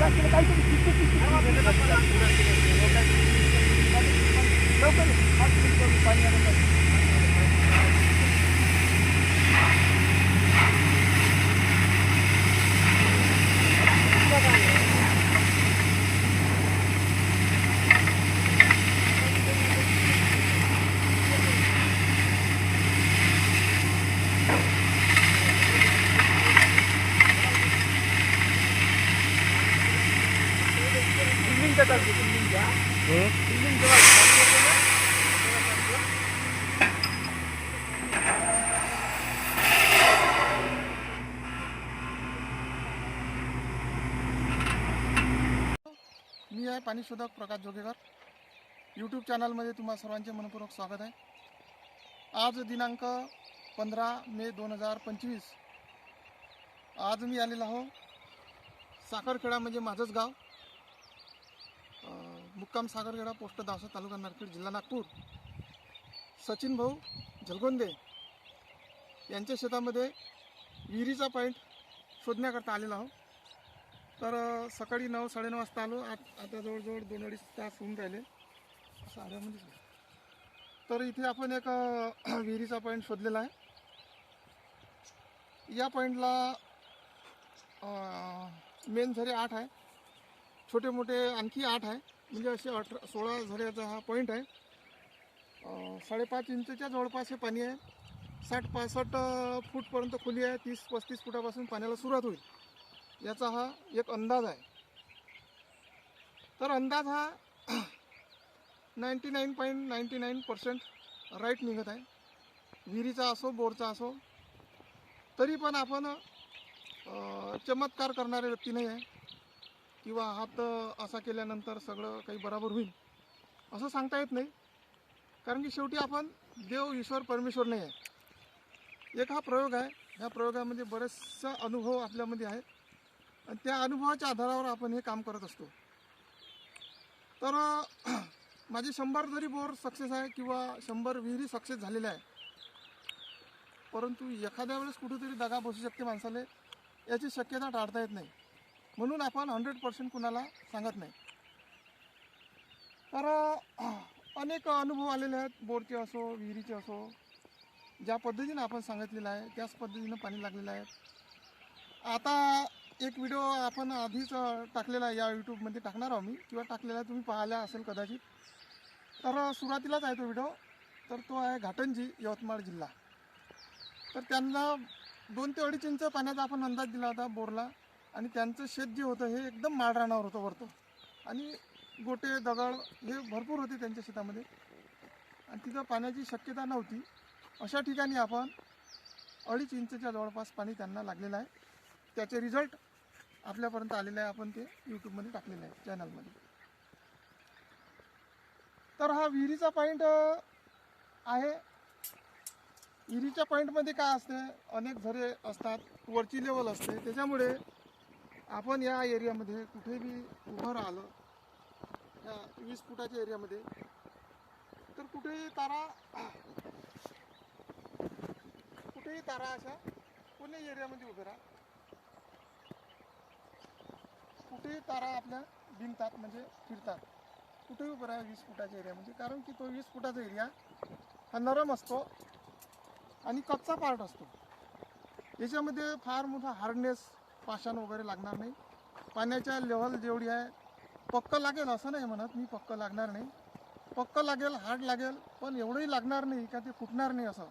काहीतरी काहीतरी लवकर पाणी मी आहे पाणीशोधक प्रकाश जोगेकर. यूट्यूब चॅनलमध्ये तुम्हा सर्वांचे मनपूर्वक स्वागत आहे. आज दिनांक पंधरा मे दोन हजार पंचवीस. आज मी आलेलो आहो साखरखेडा म्हणजे माझंच गाव. मुक्काम सागरगडा पोस्ट दावसा तालुका नारखेड जिल्हा नागपूर. सचिन भाऊ झलगोंदे यांच्या शेतामध्ये विहिरीचा पॉईंट शोधण्याकरता आलेला आहो तर सकाळी नऊ साडेनऊ वाजता आलो. आत आता जवळजवळ दोन अडीच तास होऊन राहिले. साड्यामध्येच तर इथे आपण एक विहिरीचा पॉईंट शोधलेला आहे. या पॉईंटला मेन झरे आठ आहे. छोटे मोठे आणखी आठ आहे. म्हणजे असे अठरा सोळा झऱ्याचा हा पॉईंट आहे. साडेपाच इंचच्या जवळपास हे पाणी आहे. साठ पासष्ट फूटपर्यंत खोली आहे. तीस पस्तीस फुटापासून पाण्याला सुरुवात होईल. याचा हा एक अंदाज आहे. तर अंदाज हा ninety nine point ninety nine percent right निघत आहे. विहिरीचा असो बोरचा असो तरी पण आपण चमत्कार करणारे व्यक्ती नाही आहे. किंवा हात असा केल्यानंतर सगळं काही बरोबर होईल असं सांगता येत नाही. कारण की शेवटी आपण देव ईश्वर परमेश्वर नाही आहे. एक हा प्रयोग आहे. ह्या प्रयोगामध्ये बरेचसा अनुभव आपल्यामध्ये आहे आणि त्या अनुभवाच्या आधारावर आपण हे काम करत असतो. तर माझी शंभर जरी बोर सक्सेस आहे किंवा शंभर विहिरी सक्सेस झालेल्या आहे परंतु एखाद्या वेळेस कुठेतरी दगा बसू शकते माणसाला. याची शक्यता टाळता येत नाही. म्हणून आपण हंड्रेड पर्सेंट कुणाला सांगत नाही. तर अनेक अनुभव आलेले आहेत. बोरचे असो विहिरीचे असो ज्या पद्धतीनं आपण सांगितलेलं आहे त्याच पद्धतीनं पाणी लागलेलं आहे. आता एक व्हिडिओ आपण आधीच टाकलेला आहे. या यूट्यूबमध्ये टाकणार आहो मी. किंवा टाकलेला तुम्ही पाहिला असेल कदाचित. तर सुरुवातीलाच आहे तो व्हिडिओ तर तो आहे घाटंजी यवतमाळ जिल्हा. तर त्यांना दोन ते अडीच इंच पाण्याचा आपण अंदाज दिला होता बोरला. आणि त्यांचं शेत जे होतं हे एकदम माळरानावर होतं वरतं. आणि गोटे दगड हे भरपूर होते त्यांच्या शेतामध्ये. आणि तिथं पाण्याची शक्यता नव्हती. अशा ठिकाणी आपण अडीच इंचच्या जवळपास पाणी त्यांना लागलेलं आहे. त्याचे रिझल्ट आपल्यापर्यंत आलेले आहे. आपण ते यूट्यूबमध्ये टाकलेले आहे चॅनलमध्ये तर हा विहिरीचा पॉईंट आहे. विहिरीच्या पॉईंटमध्ये काय असते अनेक झरे असतात. वरची लेवल असते. त्याच्यामुळे आपण या एरियामध्ये कुठेही उभं राहिलं या वीस फुटाच्या एरियामध्ये तर कुठेही तारा कुठेही तारा अशा कोणी एरियामध्ये उभे राहा. कुठेही तारा आपल्या भिंतात म्हणजे फिरतात कुठेही उभं राहा वीस फुटाच्या एरियामध्ये कारण की तो वीस फुटाचा एरिया हा नरम असतो आणि कच्चा पार्ट असतो. याच्यामध्ये फार मोठा हार्डनेस पाषाण वगैरे लागणार नाही. पाण्याच्या लेवल जेवढी आहे पक्क लागेल असं नाही म्हणत मी पक्क लागणार नाही. पक्क लागेल हार्ड लागेल पण एवढंही लागणार नाही का ते फुटणार नाही असं.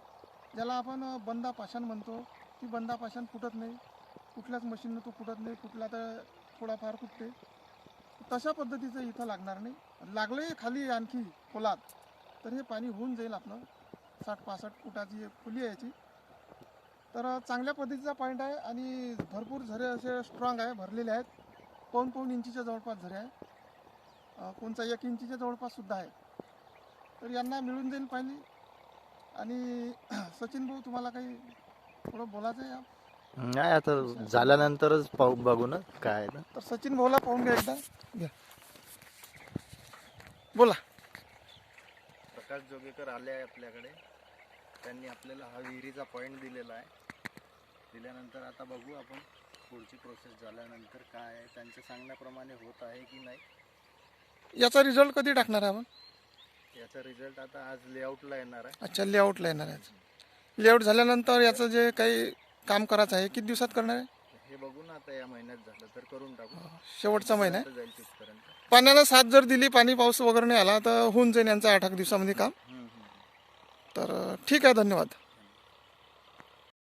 ज्याला आपण बंदा पाषाण म्हणतो ती बंदा पाषाण फुटत नाही. कुठल्याच मशीननं तो फुटत नाही फुटला तर थोडाफार फुटते. तशा पद्धतीचं इथं लागणार नाही. लागलंही खाली आणखी खोलात तर हे पाणी होऊन जाईल आपलं. साठ पासष्ट फुटाची एक खोली आहे याची. तर चांगल्या पद्धतीचा पॉईंट आहे आणि भरपूर झरे असे स्ट्रॉंग आहे भरलेले आहेत. पाऊन पाऊन इंचीच्या जवळपास झरे आहे कोणचा एक इंचीच्या जवळपास सुद्धा आहे. तर यांना मिळून जाईल पाणी आणि सचिन भाऊ तुम्हाला काही थोडं बोलायचं आहे नाही आता झाल्यानंतरच पाहू बघू ना काय आहे ना. तर सचिन भाऊला पाहून घ्या एकदा. घ्या. बोला. प्रकाश जोगेकर आले आहे आपल्याकडे. त्यांनी आपल्याला हा विहिरीचा पॉईंट दिलेला आहे. दिल्यानंतर आता बघू आपण पुढची प्रोसेस झाल्यानंतर काय आहे त्यांच्या सांगण्याप्रमाणे होत आहे की नाही. याचा रिझल्ट कधी टाकणार आहे आपण? याचा रिझल्ट आता आज लेआउटला येणार आहे. अच्छा लेआउटला येणार आहे. लेआउट झाल्यानंतर याचं जे काही काम करायचं आहे किती दिवसात करणार आहे? हे बघू ना आता या महिन्यात झालं तर करून टाकू. शेवटचा महिना आहे. पाण्याला साथ जर दिली पाणी पाऊस वगैरे नाही आला तर होऊन जाईल यांचं आठ आठ दिवसामध्ये काम. तर ठीक आहे धन्यवाद.